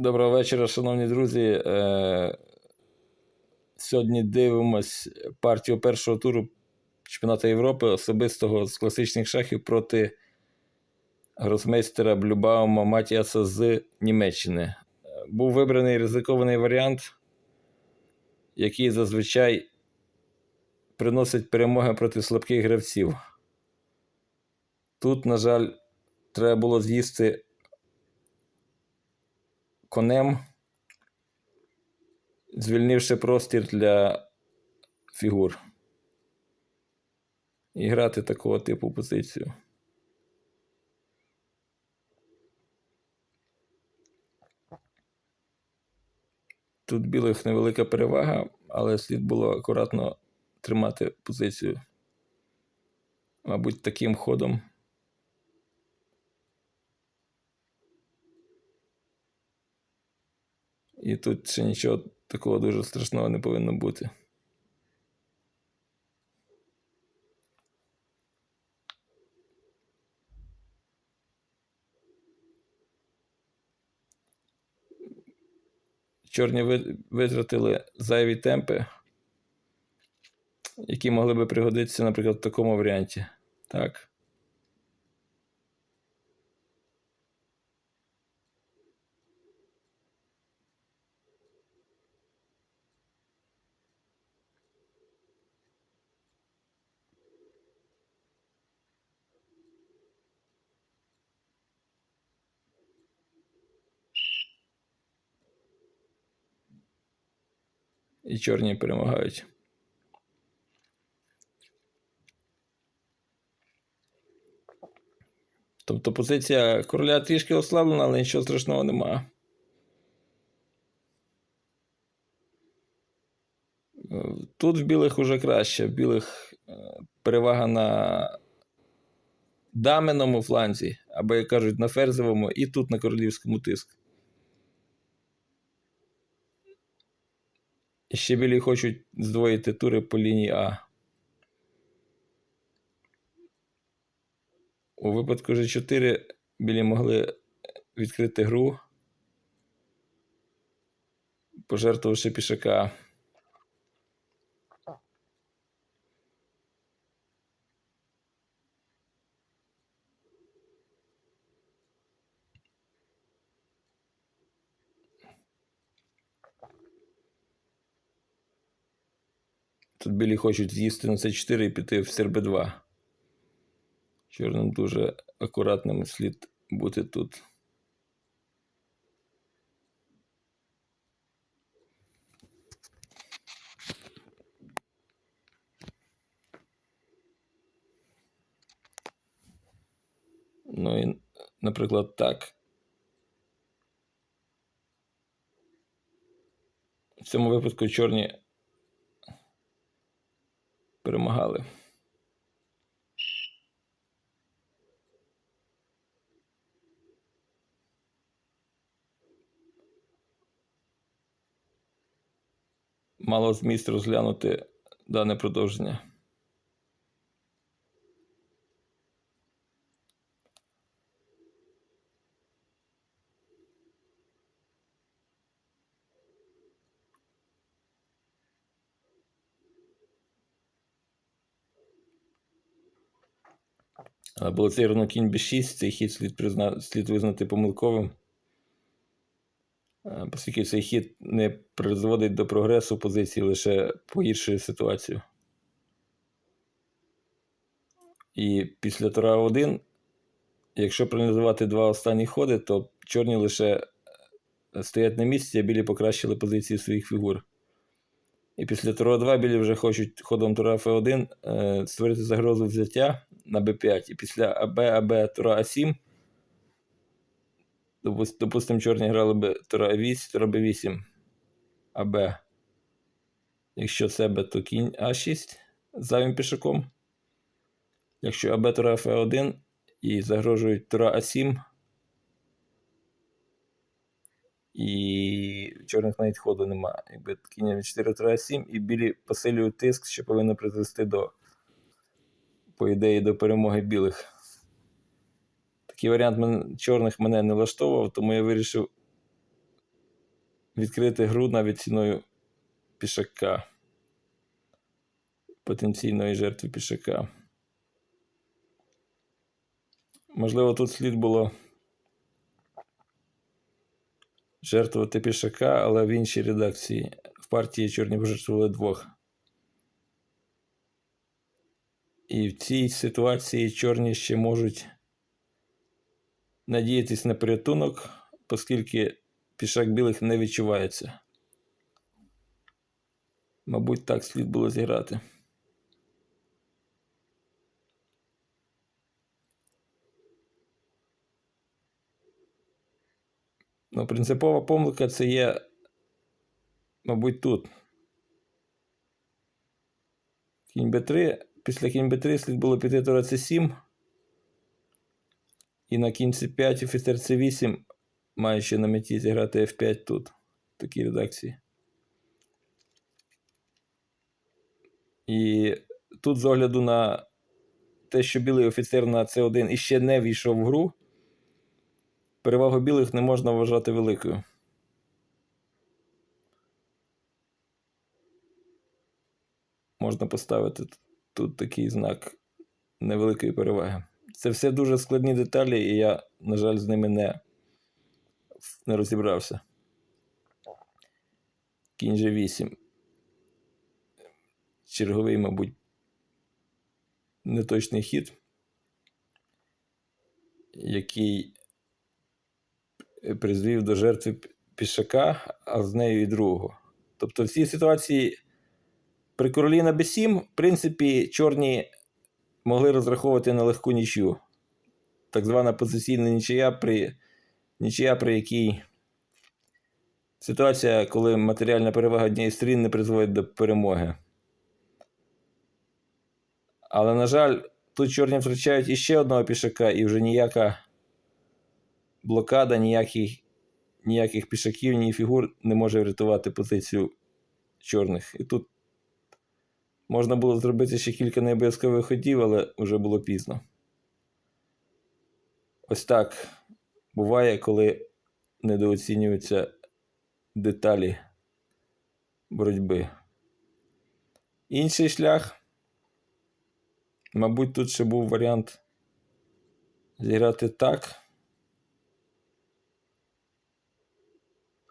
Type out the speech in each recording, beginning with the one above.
Доброго вечора, шановні друзі. Е, Сьогодні дивимось партію першого туру чемпіонату Європи особистого з класичних шахів проти гросмейстера Блюбаума Матіаса з Німеччини. Е, Був вибраний ризикований варіант, який зазвичай приносить перемоги проти слабких гравців. Тут, на жаль, треба було з'їсти конем, звільнивши простір для фігур. І грати такого типу позицію. Тут білих невелика перевага, але слід було акуратно тримати позицію. Мабуть, таким ходом. І тут ще нічого такого дуже страшного не повинно бути. Чорні ви- витратили зайві темпи, які могли би пригодитися, наприклад, в такому варіанті. Так. І чорні перемагають. Тобто позиція короля трішки ослаблена, але нічого страшного немає. Е, Тут в білих уже краще. В білих е, перевага на даменому фланзі, або, як кажуть, на ферзовому, і тут на королівському тиск. Ще білі хочуть здвоїти тури по лінії А. У випадку G4 білі могли відкрити гру, пожертвувавши пішака. Тут білі хочуть з'їсти на С4 і піти в серб 2 Чорним дуже акуратним слід бути тут. Ну і, наприклад, так. В цьому випадку чорні перемагали. Мало зміст розглянути дане продовження. Було цей равно кінь b6, цей хід слід, призна... слід визнати помилковим. Оскільки цей хід не призводить до прогресу позиції, лише погіршує ситуацію. І після тура 1, якщо проаналізувати два останні ходи, то чорні лише е, стоять на місці, а білі покращили позиції своїх фігур. І після тура 2 білі вже хочуть ходом тура F1 е, створити загрозу взяття на b5. І після АБ, АБ, тура А7. Допустимо, чорні грали би тура А8, тура Б8, АБ. Якщо це Б, то кінь А6 з зайвим пішаком. Якщо АБ тура Ф1 і загрожують тура А7. І чорних навіть ходу немає. Якби від 4 тура А7, і білі посилюють тиск, що повинно призвести до, по ідеї, до перемоги білих. Такий варіант мен- чорних мене не влаштовував, тому я вирішив відкрити гру навіть ціною пішака, потенційної жертви пішака. Можливо, тут слід було жертвувати пішака, але в іншій редакції в партії чорні пожертвували двох. І в цій ситуації чорні ще можуть надіятись на порятунок, оскільки пішак білих не відчувається. Мабуть, так слід було зіграти. Ну, принципова помилка це є, мабуть, тут. Кінь Б3. Після кінь Б3 слід було піти тура С7. І на кінь С5 офіцер С8, маючи на меті зіграти F5 тут, в такій редакції. І тут з огляду на те, що білий офіцер на С1 іще не війшов в гру, перевагу білих не можна вважати великою. Можна поставити тут такий знак невеликої переваги. Це все дуже складні деталі, і я, на жаль, з ними не, не розібрався. Кінь же 8. Черговий, мабуть, неточний хід, який призвів до жертви пішака, а з нею і другого. Тобто, в цій ситуації при королі на b7, в принципі, чорні могли розраховувати на легку нічю. Так звана позиційна нічия, при нічия, при якій ситуація, коли матеріальна перевага однієї сторін не призводить до перемоги. Але, на жаль, тут чорні втрачають іще одного пішака, і вже ніяка блокада, ніяких, ніяких пішаків, ні фігур не може врятувати позицію чорних. І тут можна було зробити ще кілька необов'язкових ходів, але вже було пізно. Ось так буває, коли недооцінюються деталі боротьби. Інший шлях. Мабуть, тут ще був варіант зіграти так.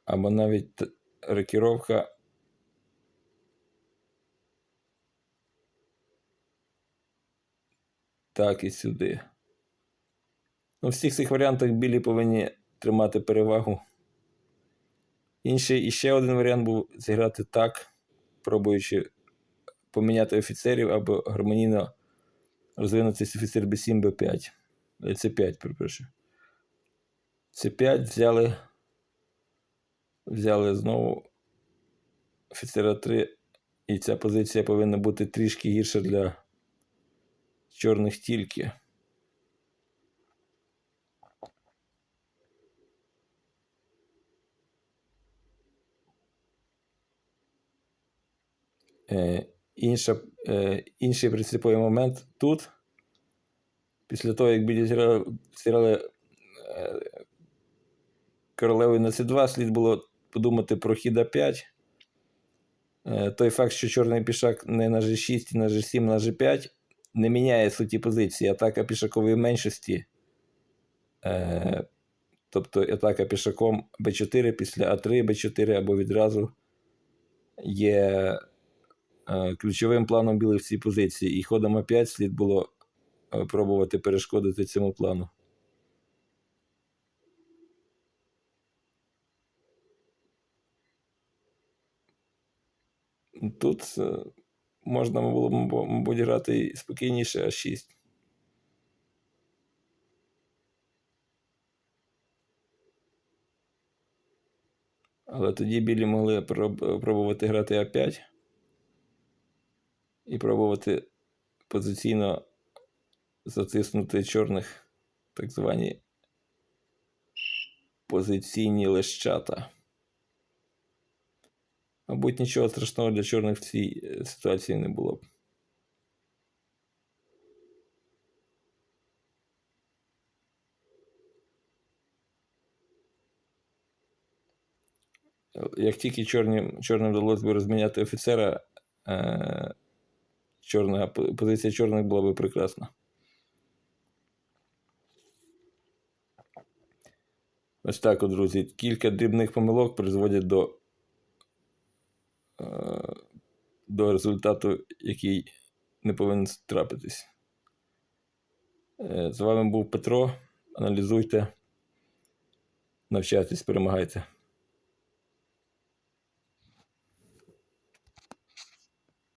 Або навіть рокіровка так і сюди. У всіх цих варіантах білі повинні тримати перевагу. Інший і ще один варіант був зіграти так, пробуючи поміняти офіцерів або гармонійно розвинутися офіцер B7, B5. C5, перепрошую. C5 взяли. Взяли знову офіцера 3, і ця позиція повинна бути трішки гірша для чорних тільки. Е, інша, е, Інший принциповий момент тут. Після того, як білі зіграли, зіграли е, королевою на С2, слід було подумати про хід А5. Е, той факт, що чорний пішак не на G6, і на G7, на G5 не міняє суті позиції. Атака пішакової меншості. Е, тобто атака пішаком b4 після А3, b4 або відразу є ключовим планом білих в цій позиції. І ходом А5 слід було пробувати перешкодити цьому плану. Тут е, можна було, мабуть, грати спокійніше А6. Але тоді білі могли пробувати грати А5 і пробувати позиційно затиснути чорних так звані позиційні лещата. Мабуть, нічого страшного для чорних в цій е, ситуації не було б. Як тільки чорним, чорним вдалося б розміняти офіцера, е, чорна, позиція чорних була б прекрасна. Ось так, друзі. Кілька дрібних помилок призводять до, до результату, який не повинен трапитись. Е, З вами був Петро. Аналізуйте, навчайтесь, перемагайте.